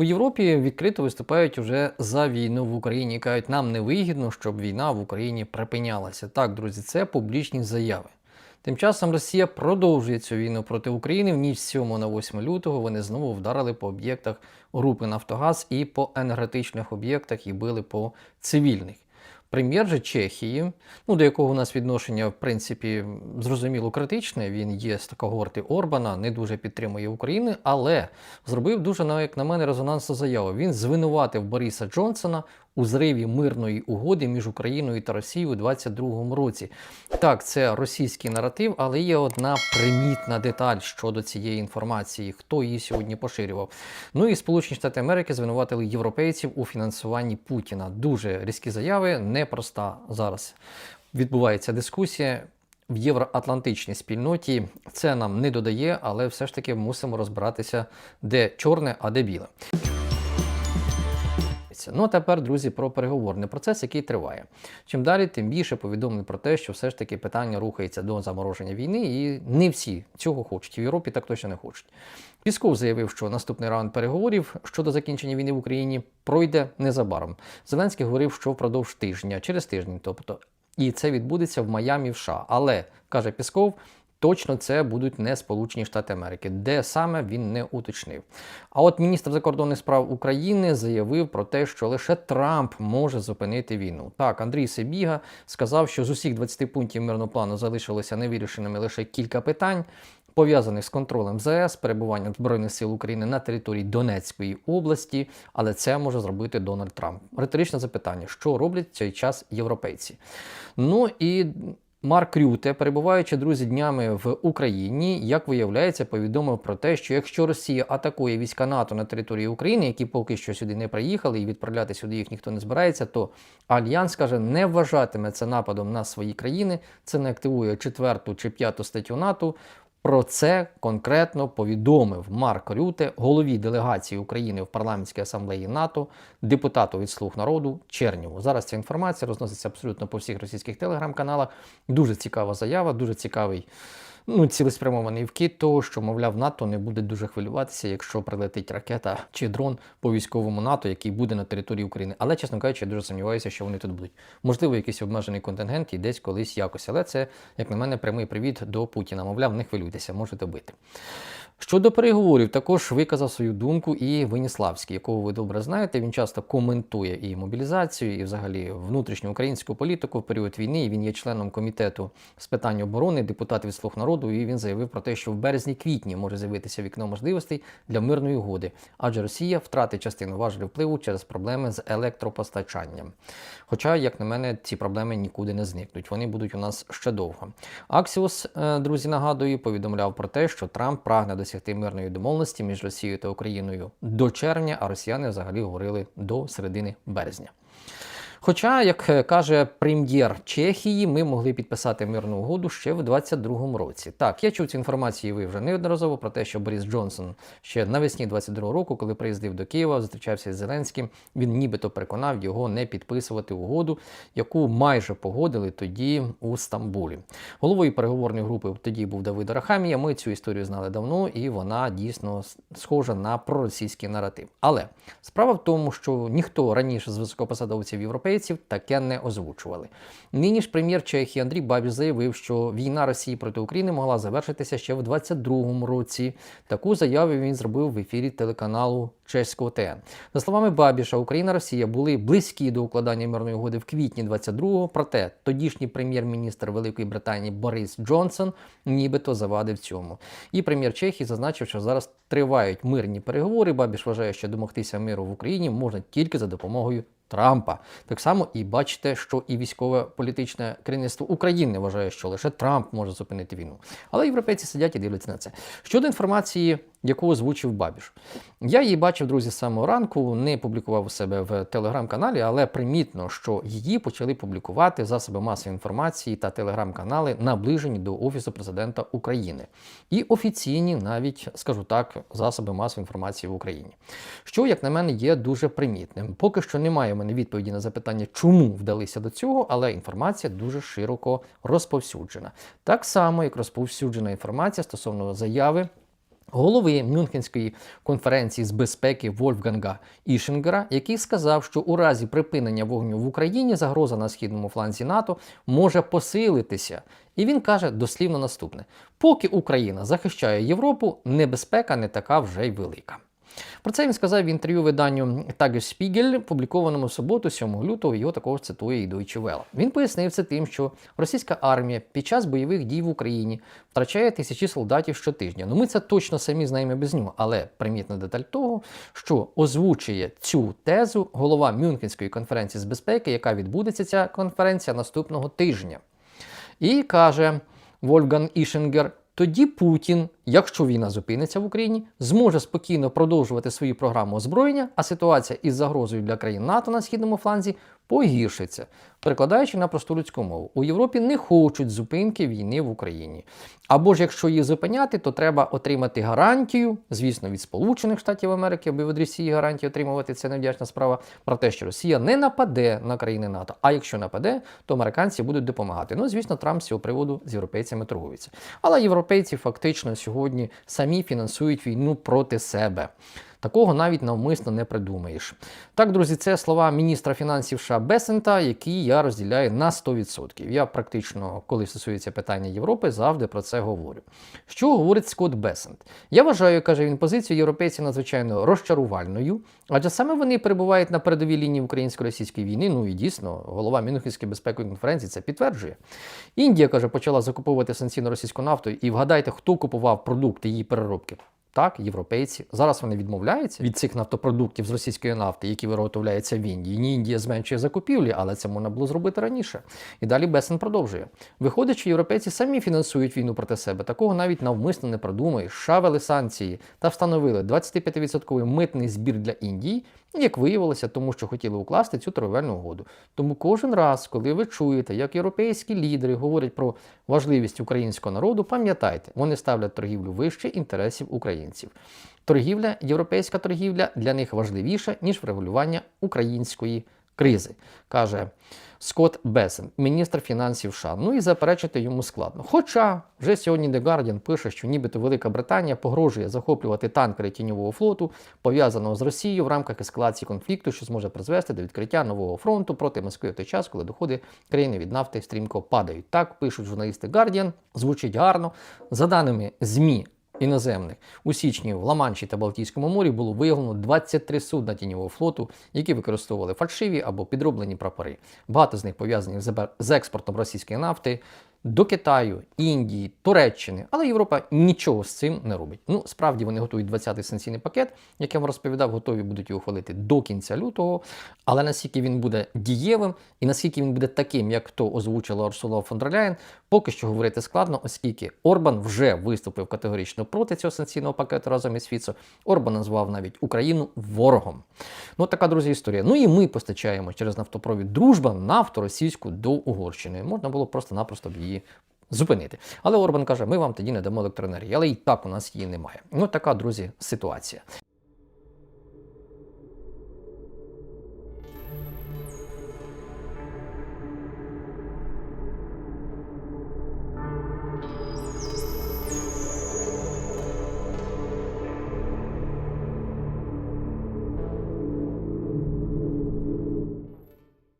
В Європі відкрито виступають уже за війну в Україні. Кажуть, нам не вигідно, щоб війна в Україні припинялася. Так, друзі, це публічні заяви. Тим часом Росія продовжує цю війну проти України. В ніч з 7 на 8 лютого вони знову вдарили по об'єктах групи Нафтогаз і по енергетичних об'єктах і били по цивільних. Прем'єр же Чехії, ну до якого у нас відношення, в принципі, зрозуміло критичне. Він є з когорти Орбана, не дуже підтримує Україну, але зробив дуже, як на мене, резонансну заяву. Він звинуватив Бориса Джонсона у зриві мирної угоди між Україною та Росією у 22-му році. Так, це російський наратив, але є одна примітна деталь щодо цієї інформації, хто її сьогодні поширював. Ну і Сполучені Штати Америки звинуватили європейців у фінансуванні Путіна. Дуже різкі заяви, непроста зараз. Відбувається дискусія. В євроатлантичній спільноті це нам не додає, але все ж таки мусимо розбиратися, де чорне, а де біле. Ну а тепер, друзі, про переговорний процес, який триває. Чим далі, тим більше повідомлень про те, що все ж таки питання рухається до замороження війни, і не всі цього хочуть. В Європі так точно не хочуть. Пісков заявив, що наступний раунд переговорів щодо закінчення війни в Україні пройде незабаром. Зеленський говорив, що впродовж тижня, через тиждень, тобто, і це відбудеться в Майамі, в США. Але каже Пісков. Точно це будуть не Сполучені Штати Америки, де саме він не уточнив. А от міністр закордонних справ України заявив про те, що лише Трамп може зупинити війну. Так, Андрій Сибіга сказав, що з усіх 20 пунктів мирного плану залишилося невирішеними лише кілька питань. Пов'язаних з контролем ЗС, перебуванням Збройних сил України на території Донецької області, але це може зробити Дональд Трамп. Риторичне запитання: що роблять в цей час європейці? Ну і Марк Рюте, перебуваючи друзі днями в Україні, як виявляється, повідомив про те, що якщо Росія атакує війська НАТО на території України, які поки що сюди не приїхали, і відправляти сюди їх ніхто не збирається, то Альянс каже, не вважатиме це нападом на свої країни. Це не активує четверту чи п'яту статтю НАТО. Про це конкретно повідомив Марк Рюте, голові делегації України в парламентській асамблеї НАТО, депутату від Слуг народу Черніву. Зараз ця інформація розноситься абсолютно по всіх російських телеграм-каналах. Дуже цікава заява, дуже цікавий. Ну, цілеспрямований вкид того, що, мовляв, НАТО не буде дуже хвилюватися, якщо прилетить ракета чи дрон по військовому НАТО, який буде на території України. Але, чесно кажучи, я дуже сумніваюся, що вони тут будуть. Можливо, якийсь обмежений контингент і десь колись якось. Але це, як на мене, прямий привіт до Путіна. Мовляв, не хвилюйтеся, можете бити. Щодо переговорів, також виказав свою думку і Веніславський, якого ви добре знаєте. Він часто коментує і мобілізацію, і взагалі внутрішню українську політику в період війни. Він є членом комітету з питань оборони, депутат від слуг народу. І він заявив про те, що в березні-квітні може з'явитися вікно можливостей для мирної угоди, адже Росія втратить частину важелів впливу через проблеми з електропостачанням. Хоча, як на мене, ці проблеми нікуди не зникнуть. Вони будуть у нас ще довго. Аксіос, е, друзі, нагадую, повідомляв про те, що Трамп прагне досягти мирної домовленості між Росією та Україною до червня, а росіяни взагалі говорили до середини березня. Хоча, як е, каже прем'єр Чехії, ми могли підписати мирну угоду ще в 22-му році. Так, я чув цю інформацію ви вже неодноразово про те, що Борис Джонсон ще навесні 22-го року, коли приїздив до Києва, зустрічався з Зеленським, він нібито переконав його не підписувати угоду, яку майже погодили тоді у Стамбулі. Головою переговорної групи тоді був Давид Арахамія. Ми цю історію знали давно, і вона дійсно схожа на проросійський наратив. Але справа в тому, що ніхто раніше з високопосадовців європейців таке не озвучували. Нині ж прем'єр Чехії Андрій Бабіш заявив, що війна Росії проти України могла завершитися ще в 22-му році. Таку заяву він зробив в ефірі телеканалу Чеського ТН. За словами Бабіша, Україна Росія були близькі до укладання мирної угоди в квітні 22-го, проте тодішній прем'єр-міністр Великої Британії Борис Джонсон нібито завадив цьому. І прем'єр Чехії зазначив, що зараз тривають мирні переговори. Бабіш вважає, що домогтися миру в Україні можна тільки за допомогою Трампа. Так само і бачите, що і військове політичне керівництво України вважає, що лише Трамп може зупинити війну. Але європейці сидять і дивляться на це. Щодо інформації, яку озвучив Бабіш, я її бачив, друзі, з самого ранку, не публікував у себе в телеграм-каналі, але примітно, що її почали публікувати засоби масової інформації та телеграм-канали, наближені до Офісу президента України. І офіційні, навіть скажу так, засоби масової інформації в Україні. Що, як на мене, є дуже примітним. Поки що немає мене відповіді на запитання, чому вдалися до цього, але інформація дуже широко розповсюджена. Так само, як розповсюджена інформація стосовно заяви голови Мюнхенської конференції з безпеки Вольфганга Ішингера, який сказав, що у разі припинення вогню в Україні загроза на східному фланзі НАТО може посилитися. І він каже дослівно наступне: поки Україна захищає Європу, небезпека не така вже й велика. Про це він сказав в інтерв'ю виданню Tagesspiegel, публікованому в суботу, 7 лютого. Його також цитує і Deutsche Welle. Він пояснив це тим, що російська армія під час бойових дій в Україні втрачає тисячі солдатів щотижня. Ну ми це точно самі знаємо без нього. Але примітна деталь того, що озвучує цю тезу голова Мюнхенської конференції з безпеки, яка відбудеться ця конференція наступного тижня. І каже Вольфган Ішингер. Тоді Путін, якщо війна зупиниться в Україні, зможе спокійно продовжувати свою програму озброєння, а ситуація із загрозою для країн НАТО на східному фланзі погіршиться. Перекладаючи на просту людську мову, у Європі не хочуть зупинки війни в Україні. Або ж якщо її зупиняти, то треба отримати гарантію, звісно, від Сполучених Штатів Америки, аби від Росії гарантії отримувати це невдячна справа про те, що Росія не нападе на країни НАТО. А якщо нападе, то американці будуть допомагати. Ну, звісно, Трамп з цього приводу з європейцями торгується. Але європейці фактично сьогодні самі фінансують війну проти себе. Такого навіть навмисно не придумаєш. Так, друзі, це слова міністра фінансів США Бесента, які я розділяю на 100%. Я практично, коли стосується питання Європи, завжди про це говорю. Що говорить Скотт Бесент? Я вважаю, каже він, позицію європейців надзвичайно розчарувальною, адже саме вони перебувають на передовій лінії українсько-російської війни. Ну і дійсно, голова Мюнхенської безпекової конференції це підтверджує. Індія каже, почала закуповувати санкційну російську нафту, і вгадайте, хто купував продукти її переробки. Так, європейці. Зараз вони відмовляються від цих нафтопродуктів з російської нафти, які виготовляються в Індії. Ні, Індія зменшує закупівлі, але це можна було зробити раніше. І далі Бесен продовжує. Виходить, що європейці самі фінансують війну проти себе. Такого навіть навмисно не продумаєш. США санкції та встановили 25% митний збір для Індії. Як виявилося, тому що хотіли укласти цю торговельну угоду. Тому кожен раз, коли ви чуєте, як європейські лідери говорять про важливість українського народу, пам'ятайте, вони ставлять торгівлю вище інтересів українців. Торгівля, європейська торгівля для них важливіша, ніж врегулювання української кризи, каже Скотт Бесен, міністр фінансів США. Ну і заперечити йому складно. Хоча вже сьогодні The Guardian пише, що нібито Велика Британія погрожує захоплювати танкери тіньового флоту, пов'язаного з Росією в рамках ескалації конфлікту, що зможе призвести до відкриття нового фронту проти Москви в той час, коли доходи країни від нафти стрімко падають. Так пишуть журналісти Guardian, звучить гарно. За даними ЗМІ іноземних у січні в Ла-Манші та Балтійському морі було виявлено 23 судна тіньового флоту, які використовували фальшиві або підроблені прапори. Багато з них пов'язані з експортом російської нафти. До Китаю, Індії, Туреччини, але Європа нічого з цим не робить. Ну, справді вони готують 20-й санкційний пакет, як я вам розповідав, готові будуть його ухвалити до кінця лютого. Але наскільки він буде дієвим і наскільки він буде таким, як то озвучила Урсула фон дер Ляєн, поки що говорити складно, оскільки Орбан вже виступив категорично проти цього санкційного пакету разом із Фіцо. Орбан назвав навіть Україну ворогом. Ну, така, друзі, історія. Ну і ми постачаємо через нафтопровід дружба нафту російську до Угорщини. Можна було просто-напросто б її зупинити. Але Орбан каже, ми вам тоді не дамо електроенергії, але і так у нас її немає. Ну така, друзі, ситуація.